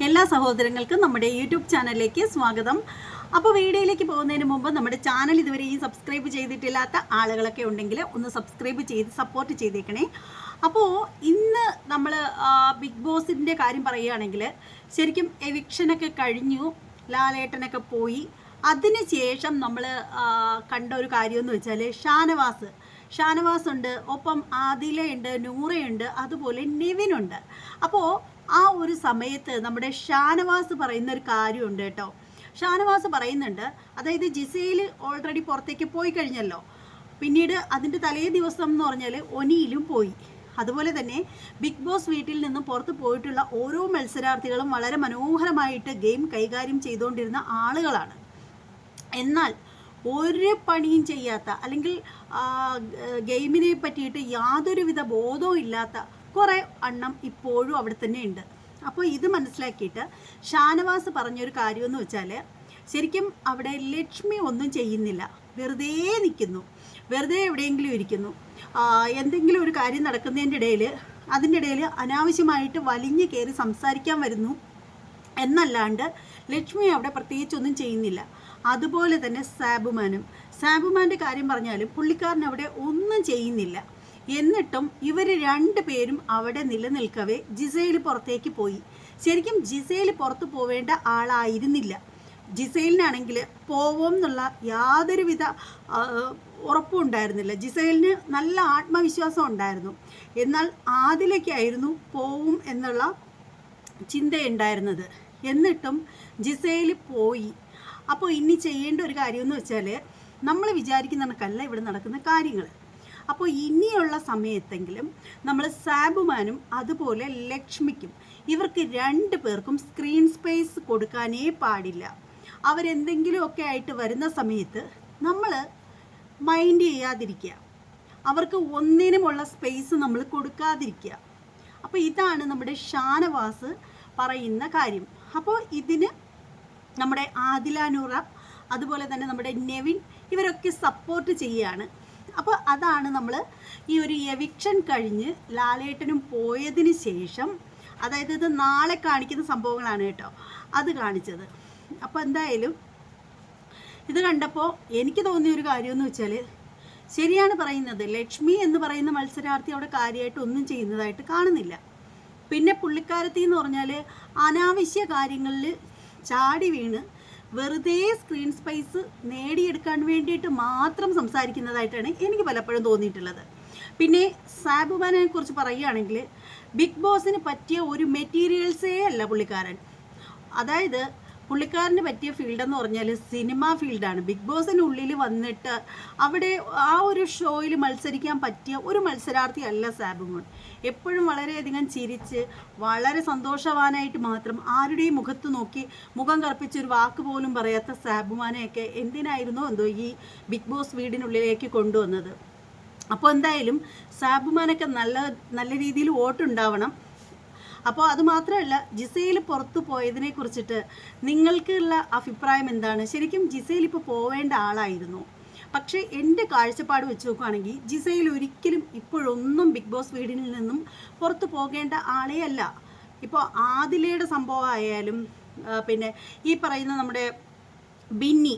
എല്ലാ സഹോദരങ്ങൾക്കും നമ്മുടെ യൂട്യൂബ് ചാനലിലേക്ക് സ്വാഗതം. അപ്പോൾ വീഡിയോയിലേക്ക് പോകുന്നതിന് മുമ്പ് നമ്മുടെ ചാനൽ ഇതുവരെയും സബ്സ്ക്രൈബ് ചെയ്തിട്ടില്ലാത്ത ആളുകളൊക്കെ ഉണ്ടെങ്കിൽ ഒന്ന് സബ്സ്ക്രൈബ് ചെയ്ത് സപ്പോർട്ട് ചെയ്തേക്കണേ. അപ്പോൾ ഇന്ന് നമ്മൾ ബിഗ് ബോസിന്റെ കാര്യം പറയുകയാണെങ്കിൽ ശരിക്കും എവിക്ഷനൊക്കെ കഴിഞ്ഞു ലാലേട്ടനൊക്കെ പോയി. അതിനുശേഷം നമ്മൾ കണ്ട ഒരു കാര്യമെന്ന് വെച്ചാൽ ഷാനവാസ്. ഷാനവാസ് ഉണ്ട് ഒപ്പം ആദിലയുണ്ട് നൂറയുണ്ട് അതുപോലെ നിവിനുണ്ട്. അപ്പോൾ ആ ഒരു സമയത്ത് നമ്മുടെ ഷാനവാസ് പറയുന്ന ഒരു കാര്യമുണ്ട് കേട്ടോ. ഷാനവാസ് പറയുന്നുണ്ട് അതായത് ജിസയിൽ ഓൾറെഡി പുറത്തേക്ക് പോയി കഴിഞ്ഞല്ലോ. പിന്നീട് അതിന്റെ തലേ ദിവസം എന്ന് പറഞ്ഞാൽ ഒനിയിലും പോയി. അതുപോലെ തന്നെ ബിഗ് ബോസ് വീട്ടിൽ നിന്നും പുറത്ത് പോയിട്ടുള്ള ഓരോ മത്സരാർത്ഥികളും വളരെ മനോഹരമായിട്ട് ഗെയിം കൈകാര്യം ചെയ്തുകൊണ്ടിരുന്ന ആളുകളാണ്. എന്നാൽ ഒരു പണിയും ചെയ്യാത്ത അല്ലെങ്കിൽ ഗെയിമിനെ പറ്റിയിട്ട് യാതൊരുവിധ ബോധവും ഇല്ലാത്ത കുറേ എണ്ണം ഇപ്പോഴും അവിടെ തന്നെ ഉണ്ട് അപ്പോൾ ഇത് മനസ്സിലാക്കിയിട്ട് ഷാനവാസ് പറഞ്ഞൊരു കാര്യമെന്ന് വെച്ചാൽ ശരിക്കും അവിടെ ലക്ഷ്മി ഒന്നും ചെയ്യുന്നില്ല. വെറുതെ നിൽക്കുന്നു വെറുതെ എവിടെയെങ്കിലും ഇരിക്കുന്നു. എന്തെങ്കിലും ഒരു കാര്യം നടക്കുന്നതിന്റെ ഇടയിൽ അതിന്റെ ഇടയിൽ അനാവശ്യമായിട്ട് വലിഞ്ഞു കയറി സംസാരിക്കാൻ വരുന്നു എന്നല്ലാണ്ട് ലക്ഷ്മി അവിടെ പ്രത്യേകിച്ചൊന്നും ചെയ്യുന്നില്ല. അതുപോലെ തന്നെ സാബുമാനും. സാബുമാന്റെ കാര്യം പറഞ്ഞാലും പുള്ളിക്കാരൻ അവിടെ ഒന്നും ചെയ്യുന്നില്ല. എന്നിട്ടും ഇവർ പേരും അവിടെ നിലനിൽക്കവേ ജിസയിൽ പുറത്തേക്ക് പോയി. ശരിക്കും ജിസയിൽ പുറത്തു പോവേണ്ട ആളായിരുന്നില്ല. ജിസൈലിനാണെങ്കിൽ പോവും എന്നുള്ള യാതൊരുവിധ ഉറപ്പും ഉണ്ടായിരുന്നില്ല. ജിസൈലിന് നല്ല ആത്മവിശ്വാസം ഉണ്ടായിരുന്നു. എന്നാൽ ആദിലേക്കായിരുന്നു പോവും എന്നുള്ള ചിന്തയുണ്ടായിരുന്നത്. എന്നിട്ടും ജിസയിൽ പോയി. അപ്പോൾ ഇനി ചെയ്യേണ്ട ഒരു കാര്യമെന്ന് വെച്ചാൽ നമ്മൾ വിചാരിക്കുന്ന കണക്കല്ല ഇവിടെ നടക്കുന്ന കാര്യങ്ങൾ അപ്പോൾ ഇനിയുള്ള സമയത്തെങ്കിലും നമ്മൾ സാബുമാനും അതുപോലെ ലക്ഷ്മിക്കും ഇവർക്ക് രണ്ട് പേർക്കും സ്ക്രീൻ സ്പേസ് കൊടുക്കാനേ പാടില്ല. അവരെന്തെങ്കിലുമൊക്കെ ആയിട്ട് വരുന്ന സമയത്ത് നമ്മൾ മൈൻഡ് ചെയ്യാതിരിക്കുക. അവർക്ക് ഒന്നിനുമുള്ള സ്പേസ് നമ്മൾ കൊടുക്കാതിരിക്കുക. അപ്പോൾ ഇതാണ് നമ്മുടെ ഷാനവാസ് പറയുന്ന കാര്യം. അപ്പോൾ ഇതിന് നമ്മുടെ ആദിലാനുറ അതുപോലെ തന്നെ നമ്മുടെ നെവിൻ ഇവരൊക്കെ സപ്പോർട്ട് ചെയ്യുകയാണ്. അപ്പോൾ അതാണ് നമ്മൾ ഈ ഒരു എവിക്ഷൻ കഴിഞ്ഞ് ലാലേട്ടനും പോയതിന് ശേഷം അതായത് ഇത് നാളെ കാണിക്കുന്ന സംഭവങ്ങളാണ് കേട്ടോ. അത് കാണിച്ചത്. അപ്പോൾ എന്തായാലും ഇത് കണ്ടപ്പോൾ എനിക്ക് തോന്നിയ ഒരു കാര്യമെന്ന് വെച്ചാൽ ശരിയാണ് പറയുന്നത്. ലക്ഷ്മി എന്ന് പറയുന്ന മത്സരാർത്ഥി അവിടെ കാര്യമായിട്ട് ഒന്നും ചെയ്യുന്നതായിട്ട് കാണുന്നില്ല. പിന്നെ പുള്ളിക്കാരത്തി എന്ന് പറഞ്ഞാൽ അനാവശ്യ കാര്യങ്ങളിൽ ചാടി വീണ് വെറുതെ സ്ക്രീൻ സ്പേസ് നേടിയെടുക്കാൻ വേണ്ടിയിട്ട് മാത്രം സംസാരിക്കുന്നതായിട്ടാണ് എനിക്ക് പലപ്പോഴും തോന്നിയിട്ടുള്ളത്. പിന്നെ സാബുബാനെ കുറിച്ച് പറയുകയാണെങ്കിൽ ബിഗ് ബോസിന് പറ്റിയ ഒരു മെറ്റീരിയൽസേ അല്ല പുള്ളിക്കാരൻ. അതായത് പുള്ളിക്കാരന് പറ്റിയ ഫീൽഡ് എന്ന് പറഞ്ഞാൽ സിനിമ ഫീൽഡാണ്. ബിഗ് ബോസിനുള്ളിൽ വന്നിട്ട് അവിടെ ആ ഒരു ഷോയിൽ മത്സരിക്കാൻ പറ്റിയ ഒരു മത്സരാർത്ഥി അല്ല സാബുമോൻ. എപ്പോഴും വളരെയധികം ചിരിച്ച് വളരെ സന്തോഷവാനായിട്ട് മാത്രം ആരുടെയും മുഖത്ത് നോക്കി മുഖം കറുപ്പിച്ച് ഒരു വാക്ക് പോലും പറയാത്ത സാബുമാനെയൊക്കെ എന്തിനായിരുന്നോ എന്തോ ഈ ബിഗ് ബോസ് വീടിനുള്ളിലേക്ക് കൊണ്ടുവന്നത്? അപ്പോൾ എന്തായാലും സാബുമാനൊക്കെ നല്ല നല്ല രീതിയിൽ വോട്ടുണ്ടാവണം. അപ്പോൾ അത് മാത്രമല്ല ജിസയിൽ പുറത്തു പോയതിനെ കുറിച്ചിട്ട് നിങ്ങൾക്കുള്ള അഭിപ്രായം എന്താണ്? ശരിക്കും ജിസയിൽ ഇപ്പോൾ പോവേണ്ട ആളായിരുന്നു. പക്ഷേ എന്റെ കാഴ്ചപ്പാട് വെച്ച് നോക്കുകയാണെങ്കിൽ ജിസയിൽ ഒരിക്കലും ഇപ്പോഴൊന്നും ബിഗ് ബോസ് വീടിൽ നിന്നും പുറത്തു പോകേണ്ട ആളേ അല്ല. ഇപ്പോൾ ആദിലയുടെ സംഭവമായാലും ആയാലും പിന്നെ ഈ പറയുന്ന നമ്മുടെ ബിന്നി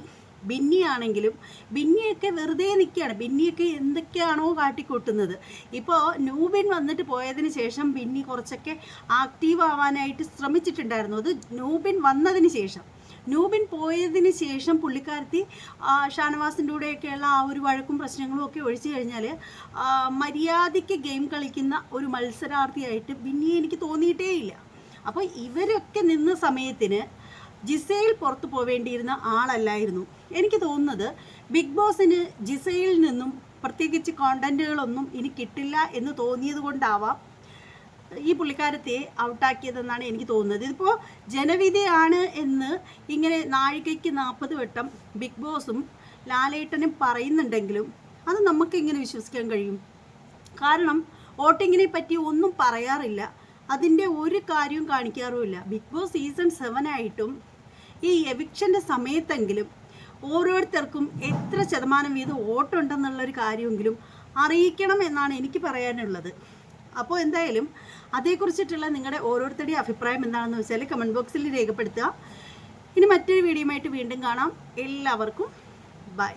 ബിന്നി ആണെങ്കിലും ബിന്നിയൊക്കെ വെറുതെ നിൽക്കുകയാണ്. ബിന്നിയൊക്കെ എന്തൊക്കെയാണോ കാട്ടിക്കൂട്ടുന്നത്. ഇപ്പോൾ നൂബിൻ വന്നിട്ട് പോയതിന് ശേഷം ബിന്നി കുറച്ചൊക്കെ ആക്റ്റീവ് ആവാനായിട്ട് ശ്രമിച്ചിട്ടുണ്ടായിരുന്നു. അത് നൂബിൻ വന്നതിന് ശേഷം. നൂബിൻ പോയതിന് ശേഷം പുള്ളിക്കാരത്തി ഷാനവാസിന്റെ കൂടെയൊക്കെയുള്ള ആ ഒരു വഴക്കും പ്രശ്നങ്ങളും ഒക്കെ ഒഴിച്ചു കഴിഞ്ഞാൽ മര്യാദയ്ക്ക് ഗെയിം കളിക്കുന്ന ഒരു മത്സരാർത്ഥിയായിട്ട് ബിന്നി എനിക്ക് തോന്നിയിട്ടേ ഇല്ല അപ്പോൾ ഇവരൊക്കെ നിന്ന സമയത്തിന് ജിസയിൽ പുറത്തു പോവേണ്ടിയിരുന്ന ആളല്ലായിരുന്നു. എനിക്ക് തോന്നുന്നത് ബിഗ് ബോസിന് ജിസയിൽ നിന്നും പ്രത്യേകിച്ച് കോണ്ടന്റുകളൊന്നും ഇനി കിട്ടില്ല എന്ന് തോന്നിയത് കൊണ്ടാവാം ഈ പുള്ളിക്കാരത്തെ ഔട്ടാക്കിയതെന്നാണ് എനിക്ക് തോന്നുന്നത്. ഇതിപ്പോൾ ജനവിധിയാണ് എന്ന് ഇങ്ങനെ നാഴികയ്ക്ക് നാൽപ്പത് വട്ടം ബിഗ് ബോസും ലാലേട്ടനും പറയുന്നുണ്ടെങ്കിലും അത് നമുക്ക് എങ്ങനെ വിശ്വസിക്കാൻ കഴിയും? കാരണം വോട്ടിങ്ങിനെ പറ്റി ഒന്നും പറയാറില്ല. അതിന്റെ ഒരു കാര്യവും കാണിക്കാറുമില്ല. ബിഗ് ബോസ് സീസൺ സെവൻ ആയിട്ടും ഈ എവിക്ഷന്റെ സമയത്തെങ്കിലും ഓരോരുത്തർക്കും എത്ര ശതമാനം വീതം ഓട്ടുണ്ടെന്നുള്ളൊരു കാര്യമെങ്കിലും അറിയിക്കണം എന്നാണ് എനിക്ക് പറയാനുള്ളത്. അപ്പോൾ എന്തായാലും അതേക്കുറിച്ചിട്ടുള്ള നിങ്ങളുടെ ഓരോരുത്തരുടെയും അഭിപ്രായം എന്താണെന്ന് വെച്ചാൽ കമന്റ് ബോക്സിൽ രേഖപ്പെടുത്തുക. ഇനി മറ്റൊരു വീഡിയോയുമായിട്ട് വീണ്ടും കാണാം. എല്ലാവർക്കും ബൈ